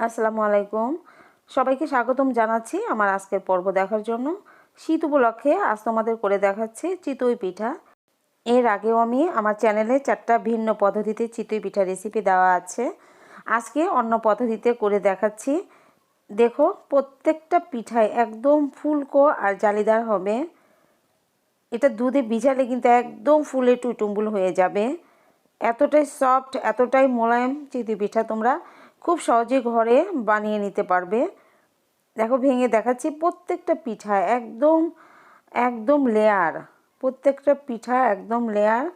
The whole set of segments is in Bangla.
আসসালামু আলাইকুম। সবাইকে স্বাগতম জানাচ্ছি আমার আজকের পর্ব দেখার জন্য। শীত উপলক্ষে আজ তোমাদের করে দেখাচ্ছি চিতই পিঠা। এর আগেও আমি আমার চ্যানেলে চারটা ভিন্ন পদ্ধতিতে চিতই পিঠা রেসিপি দেওয়া আছে। আজকে অন্য পদ্ধতিতে করে দেখাচ্ছি। দেখো, প্রত্যেকটা পিঠায় একদম ফুলকো আর জালিদার হবে। এটা দুধে ভিজালে কিন্তু একদম ফুলে টুইটুম্বুল হয়ে যাবে। এতটাই সফট এতটাই মোলায়েম চিতই পিঠা তোমরা খুব সহজে ঘরে বানিয়ে নিতে পারবে। দেখো, ভেঙে দেখাচ্ছি প্রত্যেকটা পিঠা, একদম একদম লেয়ার প্রত্যেকটা পিঠা একদম লেয়ার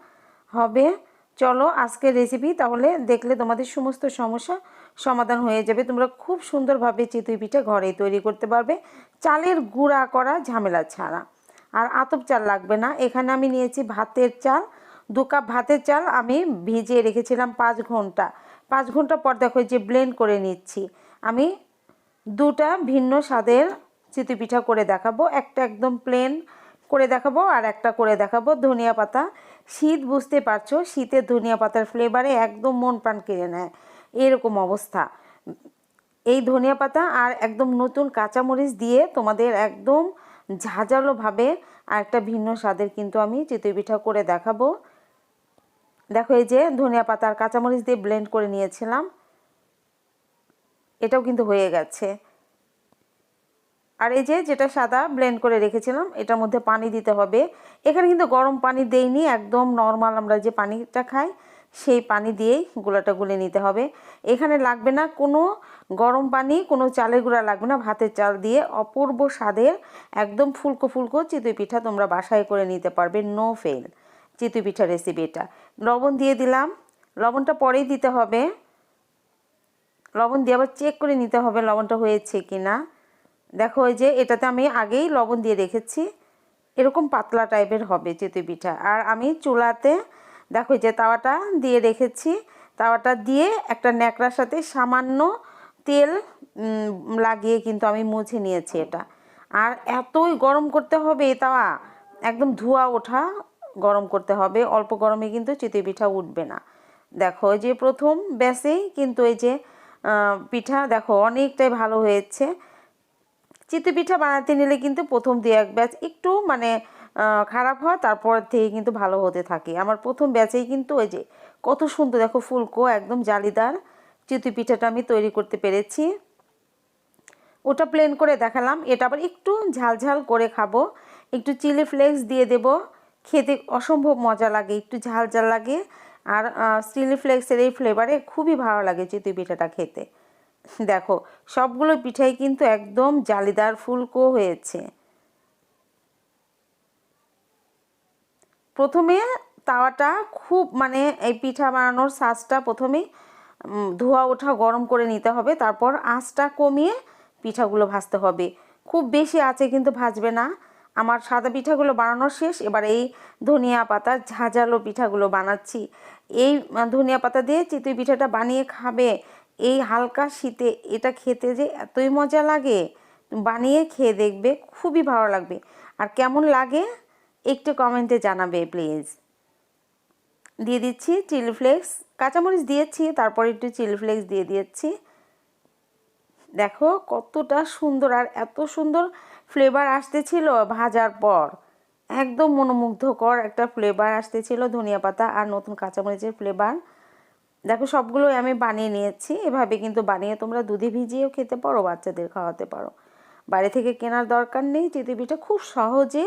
হবে। চলো, আজকের রেসিপি তাহলে দেখলে তোমাদের সমস্ত সমস্যা সমাধান হয়ে যাবে। তোমরা খুব সুন্দরভাবে চিতই পিঠা ঘরেই তৈরি করতে পারবে। চালের গুঁড়া করা ঝামেলা ছাড়া। আর আতপ চাল লাগবে না। এখানে আমি নিয়েছি ভাতের চাল। দু কাপ ভাতের চাল আমি ভিজিয়ে রেখেছিলাম পাঁচ ঘণ্টা। পাঁচ ঘণ্টা পর দেখো যে ব্লেন্ড করে নিচ্ছি। আমি দুটা ভিন্ন স্বাদের চিতই পিঠা করে দেখাবো। একটা একদম প্লেন করে দেখাবো আর একটা করে দেখাবো ধনিয়া পাতা। শীত, বুঝতে পারছ? শীতের ধনিয়া পাতার ফ্লেভারে একদম মন প্রাণ কেড়ে নেয়। এরকম অবস্থা। এই ধনিয়া পাতা আর একদম নতুন কাঁচামরিচ দিয়ে তোমাদের একদম ঝাঁঝালোভাবে আর একটা ভিন্ন স্বাদের কিন্তু আমি চিতই পিঠা করে দেখাবো। দেখো এই যে ধনিয়া পাতা আর কাঁচামরিচ দিয়ে ব্লেন্ড করে নিয়েছিলাম। এটাও কিন্তু হয়ে গেছে। আর এই যে যেটা সাদা ব্লেন্ড করে রেখেছিলাম, এটার মধ্যে পানি দিতে হবে। এখানে কিন্তু গরম পানি দেইনি, একদম নর্মাল আমরা যে পানিটা খাই, সেই পানি দিয়েই গুঁড়াটা গুলে নিতে হবে। এখানে লাগবে না কোনো গরম পানি, কোনো চালের গুঁড়া লাগবে না, ভাতের চাল দিয়ে অপূর্ব স্বাদের একদম ফুলকো ফুলকো চিতই পিঠা তোমরা বাসায় করে নিতে পারবে নো ফেল চিতই পিঠা রেসিপি এটা লবণ দিয়ে দিলাম। লবণটা পরেই দিতে হবে। লবণ দিয়ে আবার চেক করে নিতে হবে লবণটা হয়েছে কি না দেখো ওই যে এটাতে আমি আগেই লবণ দিয়ে রেখেছি। এরকম পাতলা টাইপের হবে চিতই পিঠা আর আমি চুলাতে দেখো যে তাওয়াটা দিয়ে রেখেছি। তাওয়াটা দিয়ে একটা ন্যাকড়ার সাথে সামান্য তেল লাগিয়ে কিন্তু আমি মুছে নিয়েছি এটা। আর এতই গরম করতে হবে তাওয়া। একদম ধোয়া ওঠা গরম করতে হবে। অল্প গরমে কিন্তু চিতই পিঠা উঠবে না। দেখো যে প্রথম ব্যাসেই কিন্তু এই যে পিঠা দেখো অনেকটাই ভালো হয়েছে। চিতই পিঠা বানাতে নিলে কিন্তু প্রথম দু এক ব্যাচ একটু মানে খারাপ হয়, তারপর থেকে কিন্তু ভালো হতে থাকে। আমার প্রথম ব্যাচেই কিন্তু ওই যে কত সুন্দর দেখো ফুলকো, একদম জালিদার চিতই পিঠাটা আমি তৈরি করতে পেরেছি। ওটা প্লেন করে দেখালাম। এটা আবার একটু ঝালঝাল করে খাব। একটু চিলি ফ্লেক্স দিয়ে দেব। খেতে অসম্ভব মজা লাগে, একটু ঝাল ঝাল লাগে। আর চিলি ফ্লেক্সের এই ফ্লেভারে খুবই ভালো লাগে চিতই পিঠাটা খেতে। দেখো, সবগুলো পিঠাই কিন্তু একদম জালিদার ফুলকো হয়েছে। প্রথমে তাওয়াটা খুব মানে এই পিঠা বানানোর সাজটা প্রথমে ধোয়া ওঠা গরম করে নিতে হবে, তারপর আঁচটা কমিয়ে পিঠাগুলো ভাজতে হবে। খুব বেশি আছে কিন্তু ভাজবে না। আমার সাদা পিঠাগুলো বানানো শেষ। এবার এই ধনিয়া পাতার ঝাঁঝালো পিঠাগুলো বানাচ্ছি। এই ধনিয়া পাতা দিয়ে চিতই পিঠাটা বানিয়ে খাবে। এই হালকা শীতে এটা খেতে যে এতই মজা লাগে, বানিয়ে খেয়ে দেখবে, খুবই ভালো লাগবে। আর কেমন লাগে, একটু কমেন্টে জানাবে, প্লিজ। দিয়ে দিচ্ছি চিলি ফ্লেক্স। কাঁচামরিচ দিয়েছি, তারপর একটু চিলি ফ্লেক্স দিয়ে দিয়েছি। দেখো কতটা সুন্দর আর এত সুন্দর ফ্লেভার আসতেছিল ভাজার পর। একদম মনোমুগ্ধকর একটা ফ্লেভার আসতেছিল ধনিয়া পাতা আর নতুন কাঁচামরিচের ফ্লেভার দেখো সবগুলোই আমি বানিয়ে নিয়েছি, এভাবে কিন্তু বানিয়ে তোমরা দুধে ভিজিয়েও খেতে পারো, বাচ্চাদের খাওয়াতে পারো। বাইরে থেকে কেনার দরকার নেই পিঠা খুব সহজে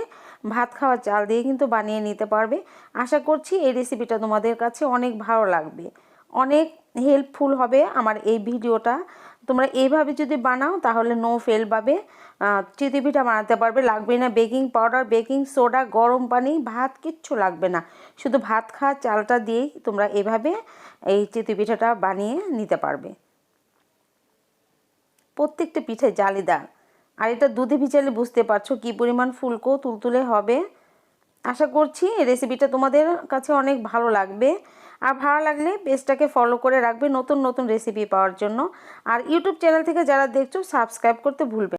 ভাত খাওয়ার চাল দিয়ে কিন্তু বানিয়ে নিতে পারবে। আশা করছি এই রেসিপিটা তোমাদের কাছে অনেক ভালো লাগবে। অনেক হেল্পফুল হবে আমার এই ভিডিওটা। তোমরা এইভাবে যদি বানাও, তাহলে নো ফেল পাবে। চিতি পিঠা বানাতে পারবে, লাগবে না বেকিং পাউডার বেকিং সোডা গরম পানি, ভাত, কিচ্ছু লাগবে না। শুধু ভাত খাওয়া, চালটা দিয়েই তোমরা এভাবে এই চিতি পিঠাটা বানিয়ে নিতে পারবে। প্রত্যেকটা পিঠে জালিদার আর এটা দুধে ভিজালে বুঝতে পারছ কি পরিমাণ ফুলকো তুলতুলে হবে। আশা করছি রেসিপিটা তোমাদের কাছে অনেক ভালো লাগবে। আর ভালো লাগলে পেজটাকে ফলো করে রাখবে নতুন নতুন রেসিপি পাওয়ার জন্য। আর ইউটিউব চ্যানেল থেকে যারা দেখছ সাবস্ক্রাইব করতে ভুলবে